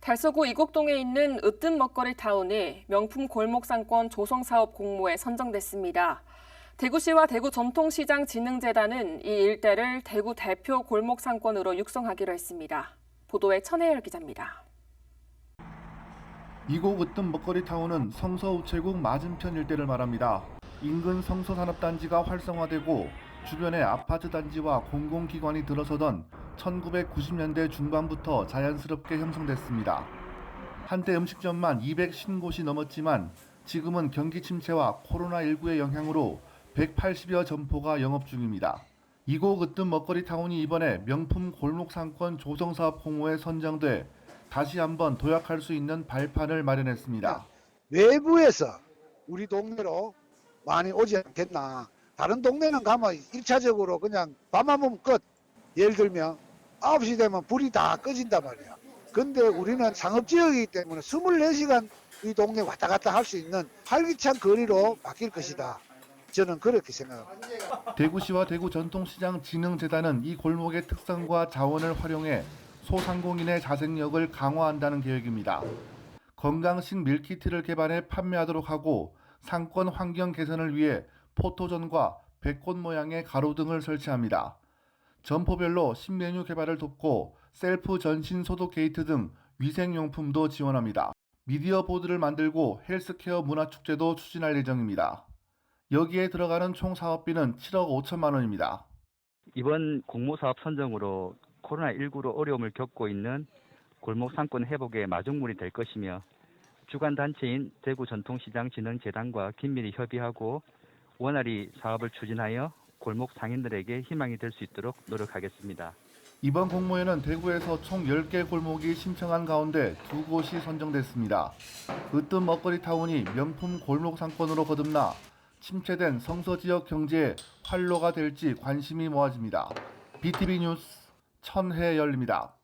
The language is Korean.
달서구 이곡동에 있는 으뜸 먹거리 타운이 명품 골목 상권 조성 사업 공모에 선정됐습니다. 대구시와 대구 전통시장 진흥재단은 이 일대를 대구 대표 골목 상권으로 육성하기로 했습니다. 보도에 천혜열 기자입니다. 이곳 으뜸 먹거리 타운은 성서 우체국 맞은편 일대를 말합니다. 인근 성서 산업단지가 활성화되고 주변에 아파트 단지와 공공기관이 들어서던 1990년대 중반부터 자연스럽게 형성됐습니다. 한때 음식점만 250곳이 넘었지만 지금은 경기 침체와 코로나19의 영향으로 180여 점포가 영업 중입니다. 이곳 으뜸 먹거리 타운이 이번에 명품 골목 상권 조성 사업 공모에 선정돼 다시 한번 도약할 수 있는 발판을 마련했습니다. 외부에서 우리 동네로 많이 오지 않겠나. 다른 동네는 가면 1차적으로 그냥 밤만 보면 끝. 예를 들면 9시 되면 불이 다 꺼진단 말이야. 근데 우리는 상업지역이기 때문에 24시간 이 동네 왔다 갔다 할 수 있는 활기찬 거리로 바뀔 것이다. 저는 그렇게 생각합니다. 대구시와 대구 전통시장 진흥재단은 이 골목의 특성과 자원을 활용해 소상공인의 자생력을 강화한다는 계획입니다. 건강식 밀키트를 개발해 판매하도록 하고 상권 환경 개선을 위해 포토존과 백꽃 모양의 가로 등을 설치합니다. 점포별로 신메뉴 개발을 돕고 셀프 전신 소독 게이트 등 위생용품도 지원합니다. 미디어 보드를 만들고 헬스케어 문화축제도 추진할 예정입니다. 여기에 들어가는 총 사업비는 7억 5천만 원입니다. 이번 공모사업 선정으로 코로나19로 어려움을 겪고 있는 골목 상권 회복의 마중물이 될 것이며 주관 단체인 대구 전통시장 진흥재단과 긴밀히 협의하고 원활히 사업을 추진하여 골목 상인들에게 희망이 될 수 있도록 노력하겠습니다. 이번 공모에는 대구에서 총 10개 골목이 신청한 가운데 두 곳이 선정됐습니다. 으뜸 먹거리 타운이 명품 골목 상권으로 거듭나 침체된 성서 지역 경제의 활로가 될지 관심이 모아집니다. BTV 뉴스 천혜열입니다.